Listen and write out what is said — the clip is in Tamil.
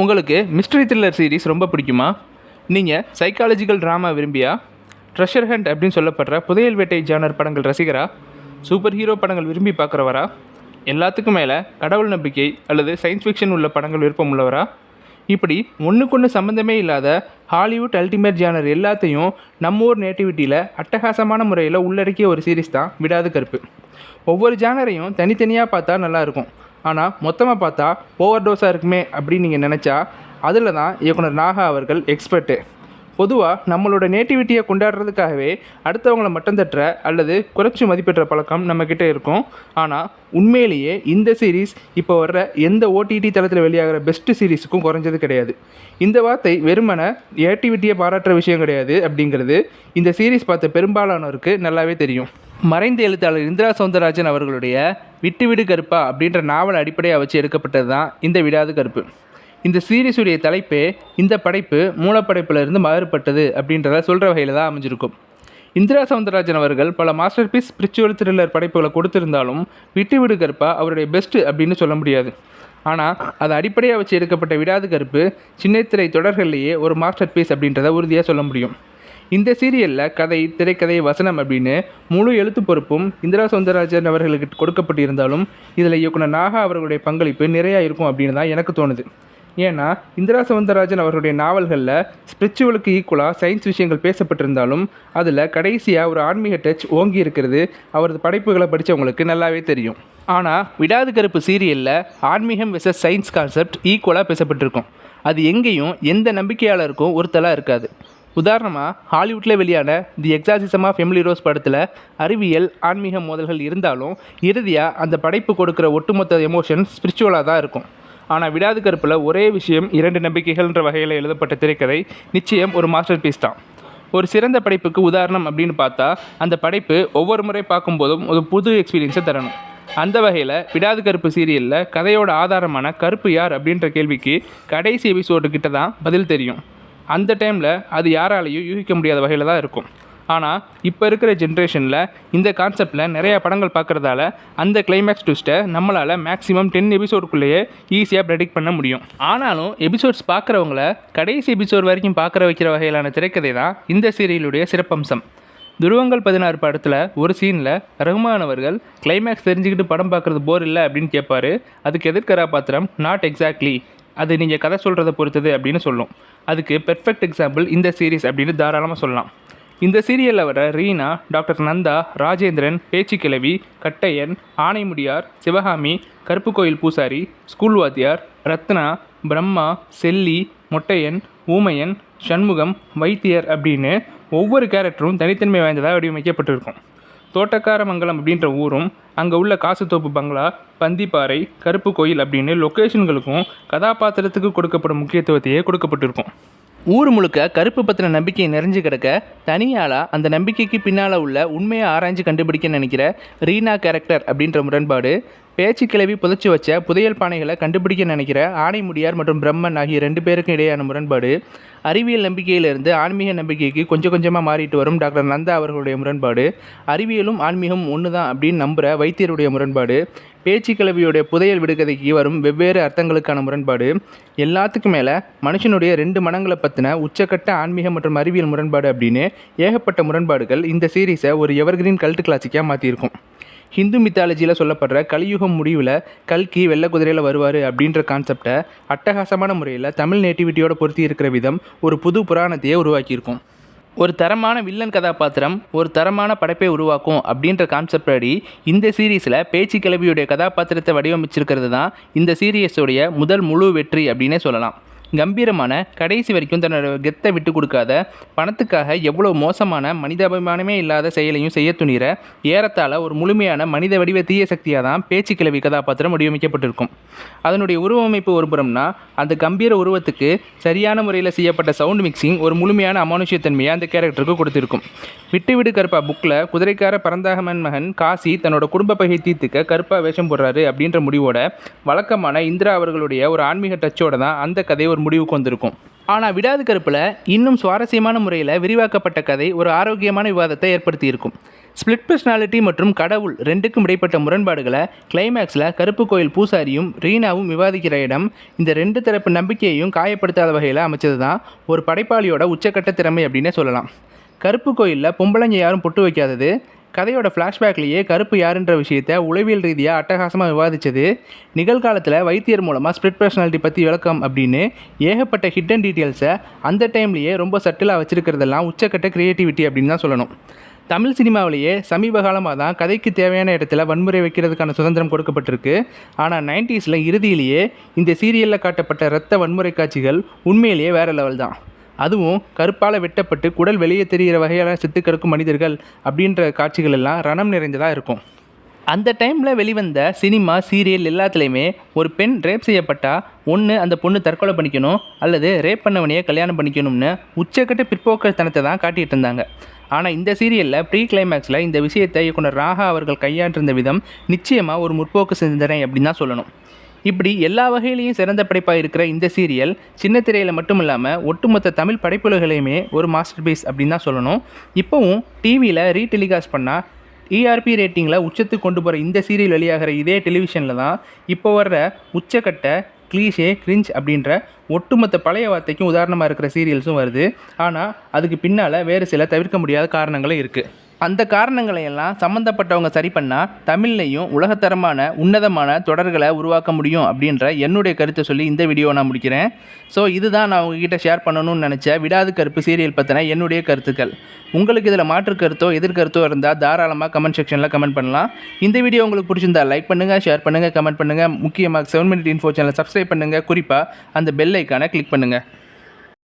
உங்களுக்கு மிஸ்ட்ரி த்ரில்லர் சீரிஸ் ரொம்ப பிடிக்குமா? நீங்கள் சைக்காலஜிக்கல் ட்ராமா விரும்பியா? ட்ரெஷர் ஹண்ட் அப்படின்னு சொல்லப்படுற புதையல் வேட்டை ஜானர் படங்கள் ரசிகரா? சூப்பர் ஹீரோ படங்கள் விரும்பி பார்க்குறவரா? எல்லாத்துக்கும் மேலே கடவுள் நம்பிக்கை அல்லது சயின்ஸ் ஃபிக்ஷன் உள்ள படங்கள் விருப்பம் உள்ளவரா? இப்படி ஒன்றுக்கொன்று சம்மந்தமே இல்லாத ஹாலிவுட் அல்டிமேட் ஜானர் எல்லாத்தையும் நம்ம ஊர் நேட்டிவிட்டியில் அட்டகாசமான முறையில் உள்ளடக்கிய ஒரு சீரிஸ் தான் விடாது கருப்பு. ஒவ்வொரு ஜானரையும் தனித்தனியாக பார்த்தா நல்லாயிருக்கும் ஆனால் மொத்தமாக பார்த்தா ஓவர் டோஸாக இருக்குமே அப்படின்னு நீங்கள் நினச்சா அதில் தான் இயக்குனர் நாகா அவர்கள் எக்ஸ்பர்ட்டு பொதுவாக நம்மளோட நேட்டிவிட்டியை கொண்டாடுறதுக்காகவே அடுத்தவங்கள மட்டம் தட்டுற அல்லது குறைச்சி மதிப்பிடுற பழக்கம் நம்மக்கிட்ட இருக்கும். ஆனால் உண்மையிலேயே இந்த சீரீஸ் இப்போ வர்ற எந்த ஓடிடி தளத்தில் வெளியாகிற பெஸ்ட்டு சீரீஸுக்கும் குறைஞ்சது கிடையாது. இந்த வார்த்தை வெறுமனை நேட்டிவிட்டியை பாராட்டுற விஷயம் கிடையாது அப்படிங்கிறது இந்த சீரீஸ் பார்த்த பெரும்பாலானோருக்கு நல்லாவே தெரியும். மறைந்த எழுத்தாளர் இந்திரா சௌந்தரராஜன் அவர்களுடைய விட்டுவிடு கருப்பா அப்படின்ற நாவல் அடிப்படையாக வச்சு எடுக்கப்பட்டது தான் இந்த விடாது கருப்பு. இந்த சீரிஸுடைய தலைப்பே இந்த படைப்பு மூலப்படைப்பிலிருந்து மாறுபட்டது அப்படின்றத சொல்கிற வகையில் தான் அமைஞ்சிருக்கும். இந்திரா சவுந்தரராஜன் அவர்கள் பல மாஸ்டர் பீஸ் ஸ்பிரிச்சுவல் த்ரில்லர் படைப்புகளை கொடுத்திருந்தாலும் விட்டுவிடு கருப்பா அவருடைய பெஸ்ட்டு அப்படின்னு சொல்ல முடியாது. ஆனால் அதை அடிப்படையாக வச்சு எடுக்கப்பட்ட விடாது கருப்பு சின்னத்திரை தொடர்கள்லேயே ஒரு மாஸ்டர் பீஸ் அப்படின்றத உறுதியாக சொல்ல முடியும். இந்த சீரியலில் கதை திரைக்கதை வசனம் அப்படின்னு முழு எழுத்து பொறுப்பும் இந்திரா சௌந்தரராஜன் அவர்களுக்கு கொடுக்கப்பட்டிருந்தாலும் இதில் இயக்குனர் நாகா அவர்களுடைய பங்களிப்பு நிறையா இருக்கும் அப்படின்னு தான் எனக்கு தோணுது. ஏன்னா இந்திரா சவுந்தரராஜன் அவர்களுடைய நாவல்களில் ஸ்பிரிச்சுவலுக்கு ஈக்குவலாக சயின்ஸ் விஷயங்கள் பேசப்பட்டிருந்தாலும் அதில் கடைசியாக ஒரு ஆன்மீக டச் ஓங்கி இருக்கிறது அவரது படைப்புகளை படித்தவங்களுக்கு நல்லாவே தெரியும். ஆனால் விடாது கருப்பு சீரியலில் ஆன்மீகம் விசஸ் சயின்ஸ் கான்செப்ட் ஈக்குவலாக பேசப்பட்டிருக்கும். அது எங்கேயும் எந்த நம்பிக்கையாளருக்கும் ஒருத்தலாக இருக்காது. உதாரணமாக ஹாலிவுட்டில் வெளியான the exorcism of Emily Rose படத்தில் அறிவியல் ஆன்மீக மோதல்கள் இருந்தாலும் இறுதியாக அந்த படைப்பு கொடுக்குற ஒட்டுமொத்த எமோஷன் ஸ்பிரிச்சுவலாக தான் இருக்கும். ஆனால் விடாது கருப்பில் ஒரே விஷயம் இரண்டு நம்பிக்கைகள்ன்ற வகையில் எழுதப்பட்ட திரைக்கதை நிச்சயம் ஒரு மாஸ்டர் பீஸ் தான். ஒரு சிறந்த படைப்புக்கு உதாரணம் அப்படின்னு பார்த்தா அந்த படைப்பு ஒவ்வொரு முறை பார்க்கும்போதும் ஒரு புது எக்ஸ்பீரியன்ஸை தரணும். அந்த வகையில் விடாது கருப்பு சீரியலில் கதையோட ஆதாரமான கருப்பு யார் அப்படின்ற கேள்விக்கு கடைசி எபிசோடு கிட்ட தான் பதில் தெரியும். அந்த டைமில் அது யாராலையும் யூகிக்க முடியாத வகையில் தான் இருக்கும். ஆனால் இப்போ இருக்கிற ஜென்ரேஷனில் இந்த கான்செப்டில் நிறையா படங்கள் பார்க்குறதால அந்த கிளைமேக்ஸ் ட்விஸ்ட்டை நம்மளால் மேக்ஸிமம் டென் எபிசோடுக்குள்ளேயே ஈஸியாக ப்ரெடிக்ட் பண்ண முடியும். ஆனாலும் எபிசோட்ஸ் பார்க்குறவங்கள கடைசி எபிசோட் வரைக்கும் பார்க்குற வைக்கிற வகையிலான திரைக்கதை தான் இந்த சீரியலுடைய சிறப்பம்சம். துருவங்கள் பதினாறு படத்தில் ஒரு சீனில் ரஹ்மான் அவர்கள் கிளைமேக்ஸ் தெரிஞ்சுக்கிட்டு படம் பார்க்குறது போர் இல்லை அப்படின்னு கேட்பாரு அதுக்கு எதிர்கராபாத்திரம் நாட் எக்ஸாக்ட்லி அது நீங்கள் கதை சொல்கிறத பொறுத்தது அப்படின்னு சொல்லும். அதுக்கு பெர்ஃபெக்ட் எக்ஸாம்பிள் இந்த சீரீஸ் அப்படின்னு தாராளமாக சொல்லலாம். இந்த சீரியலில் வர ரீனா டாக்டர் நந்தா ராஜேந்திரன் பேச்சுக்கிழவி கட்டையன் ஆனைமுடியார் சிவகாமி கருப்பு கோயில் பூசாரி ஸ்கூல் வாத்தியார் ரத்னா பிரம்மா செல்லி மொட்டையன் ஊமையன் சண்முகம் வைத்தியர் அப்படின்னு ஒவ்வொரு கேரக்டரும் தனித்தன்மை வாய்ந்ததாக வடிவமைக்கப்பட்டிருக்கும். தோட்டக்காரமங்கலம் அப்படின்ற ஊரும் அங்கே உள்ள காசுத்தோப்பு பங்களா பந்திப்பாறை கருப்பு கோயில் அப்படின்னு லொக்கேஷன்களுக்கும் கதாபாத்திரத்துக்கு கொடுக்கப்படும் முக்கியத்துவத்தையே கொடுக்கப்பட்டிருக்கும். ஊர் முழுக்க கருப்பு பற்றின நம்பிக்கை நிறைஞ்சு கிடக்க தனியாளாக அந்த நம்பிக்கைக்கு பின்னால் உள்ள உண்மையை ஆராய்ஞ்சு கண்டுபிடிக்க நினைக்கிற ரீனா கேரக்டர் அப்படின்ற முரண்பாடு பேச்சு கிளவி புதைச்சி வச்ச புதையல் பானைகளை கண்டுபிடிக்க நினைக்கிற ஆணைமுடியார் மற்றும் பிரம்மன் ஆகிய ரெண்டு பேருக்கும் இடையேயான முரண்பாடு. அறிவியல் நம்பிக்கையிலிருந்து ஆன்மீக நம்பிக்கைக்கு கொஞ்சம் கொஞ்சமாக மாறிட்டு வரும் டாக்டர் நந்தா அவர்களுடைய முரண்பாடு. அறிவியலும் ஆன்மீகம் ஒன்று தான் அப்படின்னு நம்புகிற வைத்தியருடைய முரண்பாடு. பேச்சு கிளவியுடைய புதையல் விடுகதைக்கு வரும் வெவ்வேறு அர்த்தங்களுக்கான முரண்பாடு. எல்லாத்துக்கும் மேலே மனுஷனுடைய ரெண்டு மனங்களை பற்றின உச்சக்கட்ட ஆன்மீக மற்றும் அறிவியல் முரண்பாடு அப்படின்னு ஏகப்பட்ட முரண்பாடுகள் இந்த சீரீஸை ஒரு எவர்கிரீன் கல்ட்டு கிளாசிக்காக மாற்றியிருக்கும் ஹிந்து மித்தாலஜியில் சொல்லப்படுற கலியுகம் முடிவில் கல்கி வெள்ளை குதிரையில் வருவார் அப்படின்ற கான்செப்டை அட்டகாசமான முறையில் தமிழ் நேட்டிவிட்டியோட பொருத்தி இருக்கிற விதம் ஒரு புது புராணத்தையே உருவாக்கியிருக்கும். ஒரு தரமான வில்லன் கதாபாத்திரம் ஒரு தரமான படைப்பை உருவாக்கும் அப்படின்ற கான்செப்ட் அடி இந்த சீரீஸில் பேச்சு கிளவியுடைய கதாபாத்திரத்தை வடிவமைச்சிருக்கிறது தான் இந்த சீரியஸோடைய முதல் முழு வெற்றி அப்படின்னே சொல்லலாம். கம்பீரமான கடைசி வரைக்கும் தன்னோட கெத்தை விட்டு கொடுக்காத பணத்துக்காக எவ்வளோ மோசமான மனிதாபிமானமே இல்லாத செயலையும் செய்ய துணிகிற ஏறத்தாழ ஒரு முழுமையான மனித வடிவ தீய சக்தியாக தான் பேச்சு கிளவி கதாபாத்திரம் வடிவமைக்கப்பட்டிருக்கும். அதனுடைய உருவமைப்பு ஒரு புறம்னா அந்த கம்பீர உருவத்துக்கு சரியான முறையில் செய்யப்பட்ட சவுண்ட் மிக்சிங் ஒரு முழுமையான அமானுஷ்யத்தன்மையை அந்த கேரக்டருக்கு கொடுத்திருக்கும். விட்டு விடு கருப்பா புக்கில் குதிரைக்கார பரந்தாகமன் மகன் காசி தன்னோட குடும்ப பகை தீர்த்துக்க கருப்பா வேஷம் போடுறாரு அப்படின்ற முடிவோட வழக்கமான இந்திரா அவர்களுடைய ஒரு ஆன்மீக டச்சோட தான் அந்த கதை ஒரு முடிவுக்கு வந்திருக்கும். ஆனால் விடாது கருப்பில் இன்னும் சுவாரஸ்யமான முறையில் விரிவாக்கப்பட்ட கதை ஒரு ஆரோக்கியமான விவாதத்தை ஏற்படுத்தியிருக்கும். ஸ்பிளிட் பர்சனாலிட்டி மற்றும் கடவுள் ரெண்டுக்கும் இடைப்பட்ட முரண்பாடுகளை கிளைமேக்ஸில் கருப்பு கோயில் பூசாரியும் ரீனாவும் விவாதிக்கிற இடம் இந்த ரெண்டு தரப்பு நம்பிக்கையையும் காயப்படுத்தாத வகையில் அமைச்சது தான் ஒரு படைப்பாளியோட உச்சக்கட்ட திறமை அப்படின்னே சொல்லலாம். கருப்பு கோயிலில் பொம்பளைங்க யாரும் பொட்டு வைக்காதது கதையோட ஃப்ளாஷ்பேக்லேயே கருப்பு யாருன்ற விஷயத்தை உளவியல் ரீதியாக அட்டகாசமாக விவாதித்தது நிகழ்காலத்தில் வைத்தியர் மூலமாக ஸ்பிரிட் பர்சனாலிட்டி பற்றி விளக்கம் அப்படின்னு ஏகப்பட்ட ஹிட்டன் டீட்டெயில்ஸை அந்த டைம்லேயே ரொம்ப சட்டிலாக வச்சுருக்கிறதெல்லாம் உச்சக்கட்ட க்ரியேட்டிவிட்டி அப்படின்னு தான் சொல்லணும். தமிழ் சினிமாவிலேயே சமீப காலமாக தான் கதைக்கு தேவையான இடத்துல வன்முறை வைக்கிறதுக்கான சுதந்திரம் கொடுக்கப்பட்டிருக்கு. ஆனால் நைன்டிஸில் இறுதியிலேயே இந்த சீரியலில் காட்டப்பட்ட இரத்த வன்முறை காட்சிகள் உண்மையிலேயே வேறு லெவல் தான். அதுவும் கருப்பால் வெட்டப்பட்டு குடல் வெளியே தெரிகிற வகையான செத்துக்கிடக்கும் மனிதர்கள் அப்படின்ற காட்சிகள் எல்லாம் ரணம் நிறைந்ததாக இருக்கும். அந்த டைமில் வெளிவந்த சினிமா சீரியல் எல்லாத்துலேயுமே ஒரு பெண் ரேப் செய்யப்பட்டால் ஒன்று அந்த பொண்ணு தற்கொலை பண்ணிக்கணும் அல்லது ரேப் பண்ணவனையே கல்யாணம் பண்ணிக்கணும்னு உச்சக்கட்ட பிற்போக்கத்தனத்தை தான் காட்டிகிட்டு இருந்தாங்க ஆனால் இந்த சீரியலில் ப்ரீ கிளைமேக்ஸில் இந்த விஷயத்தை இயக்குனர் ராகா அவர்கள் கையாண்டிருந்த விதம் நிச்சயமாக ஒரு முற்போக்கு சிந்தனை அப்படின்னு தான் சொல்லணும். இப்படி எல்லா வகையிலையும் சிறந்த படைப்பாக இருக்கிற இந்த சீரியல் சின்ன திரையில் மட்டும் இல்லாமல் ஒட்டுமொத்த தமிழ் படைப்புலகளையுமே ஒரு மாஸ்டர் பீஸ் அப்படின்னு தான் சொல்லணும். இப்போவும் டிவியில் ரீடெலிகாஸ்ட் பண்ணால் டிஆர்பி ரேட்டிங்கில் உச்சத்துக்கு கொண்டு போகிற இந்த சீரியல் வெளியாகிற இதே டெலிவிஷனில் தான் இப்போ வர்ற உச்சக்கட்ட க்ளீஷே கிரிஞ்ச் அப்படின்ற ஒட்டுமொத்த பழைய வார்த்தைக்கும் உதாரணமாக இருக்கிற சீரியல்ஸும் வருது. ஆனால் அதுக்கு பின்னால் வேறு சில தவிர்க்க முடியாத காரணங்களும் இருக்குது அந்த காரணங்களை எல்லாம் சம்மந்தப்பட்டவங்க சரி பண்ணால் தமிழ்லையும் உலகத்தரமான உன்னதமான தொடர்களை உருவாக்க முடியும் அப்படின்ற என்னுடைய கருத்தை சொல்லி இந்த வீடியோவை நான் முடிக்கிறேன். ஸோ இதுதான் நான் உங்ககிட்ட ஷேர் பண்ணணும்னு நினச்ச விடாது கருப்பு சீரியல் பற்றின என்னுடைய கருத்துக்கள். உங்களுக்கு இதில் மாற்று கருத்தோ எதிர்கருத்தோ இருந்தால் தாராளமாக கமெண்ட் செக்ஷனில் கமெண்ட் பண்ணலாம். இந்த வீடியோ உங்களுக்கு பிடிச்சிருந்தா லைக் பண்ணுங்கள் ஷேர் பண்ணுங்கள் கமெண்ட் பண்ணுங்கள் முக்கியமாக seven minute info channel subscribe பண்ணுங்கள் குறிப்பாக அந்த பெல் ஐக்கானை கிளிக் பண்ணுங்கள்